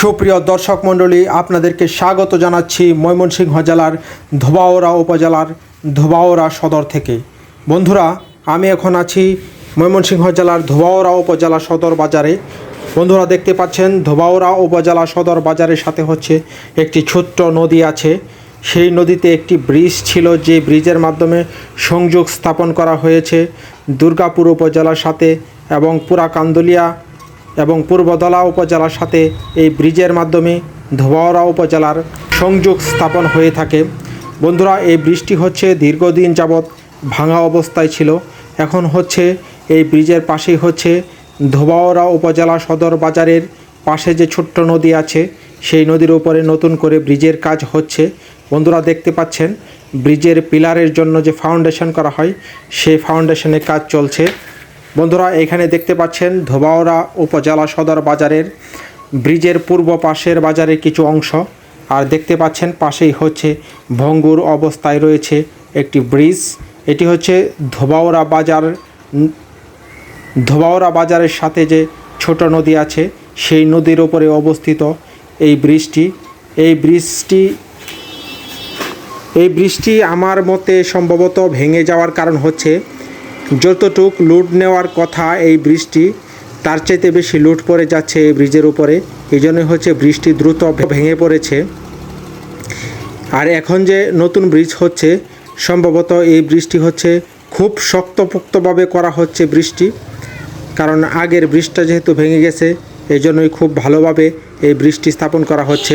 সুপ্রিয় দর্শক মণ্ডলী, আপনাদেরকে স্বাগত জানাচ্ছি ময়মনসিংহ জেলার ধোবাওড়া উপজেলার ধোবাওড়া সদর থেকে। বন্ধুরা, আমি এখন আছি ময়মনসিংহ জেলার ধোবাওড়া উপজেলা সদর বাজারে। বন্ধুরা, দেখতে পাচ্ছেন ধোবাওড়া উপজেলা সদর বাজারের সাথে হচ্ছে একটি ছোট্ট নদী আছে। সেই নদীতে একটি ব্রিজ ছিল, যে ব্রিজের মাধ্যমে সংযোগ স্থাপন করা হয়েছে। দুর্গাপুর উপজেলার সাথে এবং পুরা কান্দুলিয়া এবং পূর্বদলা উপজেলার সাথে এই ব্রিজের মাধ্যমে ধোবাওড়া উপজেলার সংযোগ স্থাপন হয়ে থাকে। বন্ধুরা, এই ব্রিজটি হচ্ছে দীর্ঘদিন যাবৎ ভাঙা অবস্থায় ছিল। এখন হচ্ছে এই ব্রিজের পাশেই হচ্ছে ধোবাওড়া উপজেলা সদর বাজারের পাশে যে ছোট্ট নদী আছে, সেই নদীর উপরে নতুন করে ব্রিজের কাজ হচ্ছে। বন্ধুরা, দেখতে পাচ্ছেন, ব্রিজের পিলারের জন্য যে ফাউন্ডেশন করা হয়, সেই ফাউন্ডেশনের কাজ চলছে। বন্ধুরা, এখানে দেখতে পাচ্ছেন ধোবাওড়া উপজেলা সদর বাজারের ব্রিজের পূর্ব পাশের বাজারের কিছু অংশ। আর দেখতে পাচ্ছেন পাশেই হচ্ছে ভঙ্গুর অবস্থায় রয়েছে একটি ব্রিজ। এটি হচ্ছে ধোবাওড়া বাজার ধোবাওড়া বাজারের সাথে যে ছোট নদী আছে, সেই নদীর ওপরে অবস্থিত এই ব্রিজটি। এই ব্রিজটি এই ব্রিজটি আমার মতে সম্ভবত ভেঙে যাওয়ার কারণ হচ্ছে যতটুক লুট নেওয়ার কথা এই ব্রিজটি তার চাইতে বেশি লুট পড়ে যাচ্ছে এই ব্রিজের উপরে। এই জন্যই হচ্ছে ব্রিজটি দ্রুত ভেঙে পড়েছে। আর এখন যে নতুন ব্রিজ হচ্ছে, সম্ভবত এই ব্রিজটি হচ্ছে খুব শক্তপোক্তভাবে করা হচ্ছে বৃষ্টি। কারণ আগের ব্রিজটা যেহেতু ভেঙে গেছে, এই জন্যই খুব ভালোভাবে এই ব্রিজটি স্থাপন করা হচ্ছে।